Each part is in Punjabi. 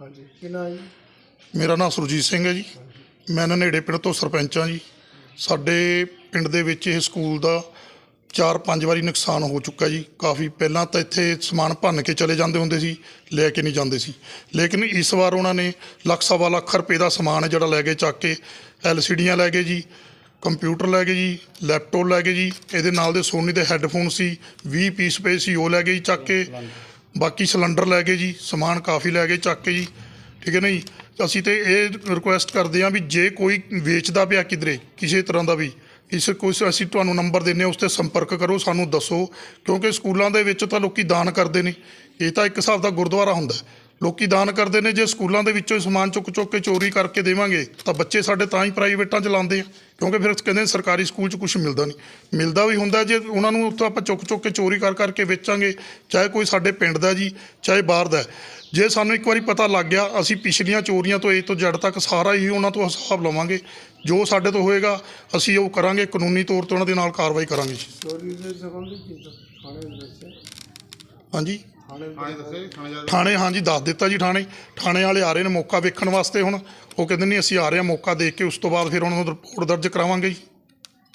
ਹਾਂਜੀ। ਕਿੰਨਾ ਜੀ? ਮੇਰਾ ਨਾਮ ਸੁਰਜੀਤ ਸਿੰਘ ਹੈ ਜੀ। ਮੈਂ ਨੇੜੇ ਪਿੰਡ ਤੋਂ ਸਰਪੰਚ ਹਾਂ ਜੀ। ਸਾਡੇ ਪਿੰਡ ਦੇ ਵਿੱਚ ਇਹ ਸਕੂਲ ਦਾ ਚਾਰ ਪੰਜ ਵਾਰੀ ਨੁਕਸਾਨ ਹੋ ਚੁੱਕਾ ਜੀ। ਕਾਫੀ ਪਹਿਲਾਂ ਤਾਂ ਇੱਥੇ ਸਮਾਨ ਭੰਨ ਕੇ ਚਲੇ ਜਾਂਦੇ ਹੁੰਦੇ ਸੀ, ਲੈ ਕੇ ਨਹੀਂ ਜਾਂਦੇ ਸੀ। ਲੇਕਿਨ ਇਸ ਵਾਰ ਉਹਨਾਂ ਨੇ ਲੱਖ ਸਵਾ ਲੱਖ ਰੁਪਏ ਦਾ ਸਮਾਨ ਹੈ ਜਿਹੜਾ ਲੈ ਕੇ ਚੱਕ ਕੇ ਐਲਸੀਡੀਆਂ ਲੈ ਗਏ ਜੀ, ਕੰਪਿਊਟਰ ਲੈ ਗਏ ਜੀ, ਲੈਪਟਾਪ ਲੈ ਗਏ ਜੀ। ਇਹਦੇ ਨਾਲ ਦੇ ਸੋਨੀ ਦੇ ਹੈੱਡਫੋਨ ਸੀ 20 ਪੀਸ ਪਏ ਸੀ, ਉਹ ਲੈ ਗਏ ਜੀ, ਚੱਕ ਕੇ ਬਾਕੀ ਸਿਲੰਡਰ ਲੈ ਗਏ ਜੀ, ਸਮਾਨ ਕਾਫੀ ਲੈ ਗਏ ਚੱਕ ਕੇ ਜੀ, ਠੀਕ ਹੈ ਨਾ ਜੀ ਅਸੀਂ ਤੇ ਇਹ ਰਿਕੁਐਸਟ ਕਰਦੇ ਹਾਂ ਵੀ ਜੇ ਕੋਈ ਵੇਚਦਾ ਪਿਆ ਕਿਧਰੇ, ਕਿਸੇ ਤਰ੍ਹਾਂ ਦਾ ਵੀ, ਇਸ ਕੋਈ ਅਸੀਂ ਤੁਹਾਨੂੰ ਨੰਬਰ ਦਿੰਨੇ ਉਸ ਤੇ ਸੰਪਰਕ ਕਰੋ, ਸਾਨੂੰ ਦੱਸੋ, ਕਿਉਂਕਿ ਸਕੂਲਾਂ ਦੇ ਵਿੱਚ ਤਾਂ ਲੋਕੀ ਦਾਨ ਕਰਦੇ ਨੇ, ਇਹ ਤਾਂ ਇੱਕ ਹਿਸਾਬ ਦਾ ਗੁਰਦੁਆਰਾ ਹੁੰਦਾ ਹੈ। ਲੋਕੀ ਦਾਨ ਕਰਦੇ ਨੇ, ਜੇ ਸਕੂਲਾਂ ਦੇ ਵਿੱਚੋਂ ਹੀ ਸਮਾਨ ਚੁੱਕ ਚੁੱਕ ਕੇ ਚੋਰੀ ਕਰਕੇ ਦੇਵਾਂਗੇ, ਤਾਂ ਬੱਚੇ ਸਾਡੇ ਤਾਂ ਹੀ ਪ੍ਰਾਈਵੇਟਾਂ 'ਚ ਲਾਉਂਦੇ ਆ ਕਿਉਂਕਿ ਫਿਰ ਕਹਿੰਦੇ ਸਰਕਾਰੀ ਸਕੂਲ 'ਚ ਕੁਝ ਮਿਲਦਾ ਨਹੀਂ। ਮਿਲਦਾ ਵੀ ਹੁੰਦਾ ਜੇ ਉਹਨਾਂ ਨੂੰ ਉੱਥੋਂ ਆਪਾਂ ਚੁੱਕ ਚੁੱਕ ਕੇ ਚੋਰੀ ਕਰ ਕਰਕੇ ਵੇਚਾਂਗੇ ਚਾਹੇ ਕੋਈ ਸਾਡੇ ਪਿੰਡ ਦਾ ਜੀ ਚਾਹੇ ਬਾਹਰ ਦਾ। ਜੇ ਸਾਨੂੰ ਇੱਕ ਵਾਰੀ ਪਤਾ ਲੱਗ ਗਿਆ ਅਸੀਂ ਪਿਛਲੀਆਂ ਚੋਰੀਆਂ ਤੋਂ ਇਹ ਤੋਂ ਜੜ ਤੱਕ ਸਾਰਾ ਹੀ ਉਹਨਾਂ ਤੋਂ ਹਿਸਾਬ ਲਵਾਂਗੇ। ਜੋ ਸਾਡੇ ਤੋਂ ਹੋਏਗਾ ਅਸੀਂ ਉਹ ਕਰਾਂਗੇ ਕਾਨੂੰਨੀ ਤੌਰ ਤੇ ਉਹਨਾਂ ਦੇ ਨਾਲ ਕਾਰਵਾਈ ਕਰਾਂਗੇ ਜੀ। ਹਾਂਜੀ? ਥਾਣੇ ਦੇ ਥਾਣੇ ਦੱਸਿਆ ਜੀ? ਥਾਣੇ ਜਾ ਥਾਣੇ ਹਾਂਜੀ ਦੱਸ ਦਿੱਤਾ ਜੀ ਥਾਣੇ। ਥਾਣੇ ਵਾਲੇ ਆ ਰਹੇ ਨੇ ਮੌਕਾ ਵੇਖਣ ਵਾਸਤੇ ਹੁਣ। ਉਹ ਕਹਿੰਦੇ ਨਹੀਂ ਅਸੀਂ ਆ ਰਹੇ ਹਾਂ ਮੌਕਾ ਦੇਖ ਕੇ ਉਸ ਤੋਂ ਬਾਅਦ ਫਿਰ ਉਹਨਾਂ ਨੂੰ ਰਿਪੋਰਟ ਦਰਜ ਕਰਾਵਾਂਗੇ ਜੀ।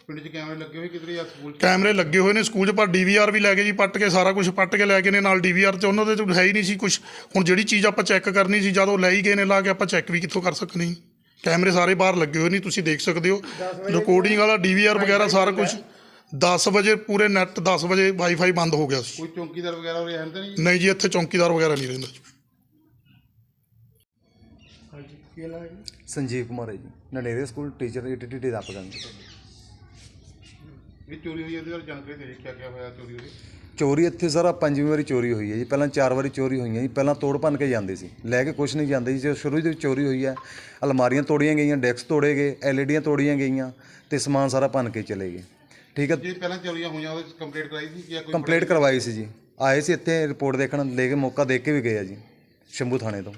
ਪਿੰਡ 'ਚ ਕੈਮਰੇ ਲੱਗੇ ਹੋਏ ਕਿਧਰੇ ਆ ਸਕੂਲ 'ਚ? ਕੈਮਰੇ ਲੱਗੇ ਹੋਏ ਨੇ ਸਕੂਲ 'ਚ ਪਰ ਡੀਵੀਆਰ ਵੀ ਲੈ ਗਏ ਜੀ ਪੱਟ ਕੇ ਸਾਰਾ ਕੁਝ ਪੱਟ ਕੇ ਲੈ ਗਏ ਨੇ ਨਾਲ ਡੀਵੀਆਰ 'ਚ ਉਹਨਾਂ ਦੇ ਤਾਂ ਹੈ ਹੀ ਨਹੀਂ ਸੀ ਕੁਝ ਹੁਣ ਜਿਹੜੀ ਚੀਜ਼ ਆਪਾਂ ਚੈੱਕ ਕਰਨੀ ਸੀ ਜਦੋਂ ਲੈ ਹੀ ਗਏ ਨੇ ਲਾ ਕੇ ਆਪਾਂ ਚੈੱਕ ਵੀ ਕਿੱਥੋਂ ਕਰ ਸਕਨੇ ਜੀ। ਕੈਮਰੇ ਸਾਰੇ ਬਾਹਰ ਲੱਗੇ ਹੋਏ ਨਹੀਂ ਤੁਸੀਂ ਦੇਖ ਸਕਦੇ ਹੋ। ਰਿਕਾਰਡਿੰਗ ਵਾਲਾ ਡੀਵੀਆਰ ਵਗੈਰਾ ਸਾਰਾ ਕੁਝ 10 ਵਜੇ ਪੂਰੇ ਨੈਟ 10 ਵਜੇ ਵਾਈਫਾਈ ਬੰਦ ਹੋ ਗਿਆ ਸੀ। ਕੋਈ ਚੌਂਕੀਦਾਰ ਵਗੈਰਾ ਉਰੇ ਹੈ ਤਾਂ ਨਹੀਂ? ਜੀ? ਨਹੀਂ ਜੀ ਇੱਥੇ ਚੌਂਕੀਦਾਰ ਵਗੈਰਾ ਨਹੀਂ ਰਹਿੰਦਾ। ਜੀ ਹਾਂਜੀ ਕੀ ਹੈ ਜੀ? ਸੰਜੀਵ ਕੁਮਾਰ ਹੈ ਜੀ। ਨਡੇਰੇ ਸਕੂਲ ਟੀਚਰ ਈਟੀਟੀ ਦਾ ਪਗੰਗ ਇਹ ਚੋਰੀ ਹੋਈ ਹੈ ਇਹਦੇ ਬਾਰੇ ਜਾਣਕਾਰੀ ਦੇ ਕਿਆ ਕਿਆ ਹੋਇਆ ਚੋਰੀ ਹੋਈ? ਚੋਰੀ ਇੱਥੇ ਸਾਰਾ ਪੰਜਵੀਂ ਵਾਰੀ ਚੋਰੀ ਹੋਈ ਹੈ ਜੀ। ਪਹਿਲਾਂ ਚਾਰ ਵਾਰੀ ਚੋਰੀ ਹੋਈਆਂ ਜੀ। ਪਹਿਲਾਂ ਤੋੜ ਭੰਨ ਕੇ ਜਾਂਦੇ ਸੀ। ਲੈ ਕੇ ਕੁਝ ਨਹੀਂ ਜਾਂਦੇ ਜੀ। ਜਦੋਂ ਸ਼ੁਰੂ ਦੇ ਵਿੱਚ ਚੋਰੀ ਹੋਈ ਹੈ ਅਲਮਾਰੀਆਂ ਤੋੜੀਆਂ ਗਈਆਂ ਡੈਕਸ ਤੋੜੇ ਗਏ ਐਲਈਡੀਆਂ ਤੋੜੀਆਂ ਗਈਆਂ ਤੇ ਸਮਾਨ ਸਾਰਾ ਭੰਨ ਕੇ ਚਲੇ ਗਏ। ਠੀਕ ਹੈ। ਜੇ ਪਹਿਲਾਂ ਚੋਰੀਆਂ ਹੋਈਆਂ ਉਹਦੇ 'ਚ ਕੰਪਲੀਟ ਕਰਾਈ ਸੀ ਜਾਂ ਕੋਈ ਕੰਪਲੇਂਟ ਕਰਵਾਈ ਸੀ ਜੀ। ਆਏ ਸੀ ਇੱਥੇ ਰਿਪੋਰਟ ਦੇਖਣ ਲੈ ਕੇ ਮੌਕਾ ਦੇਖ ਕੇ ਵੀ ਗਏ ਆ ਜੀ ਸ਼ੰਭੂ ਥਾਣੇ ਤੋਂ।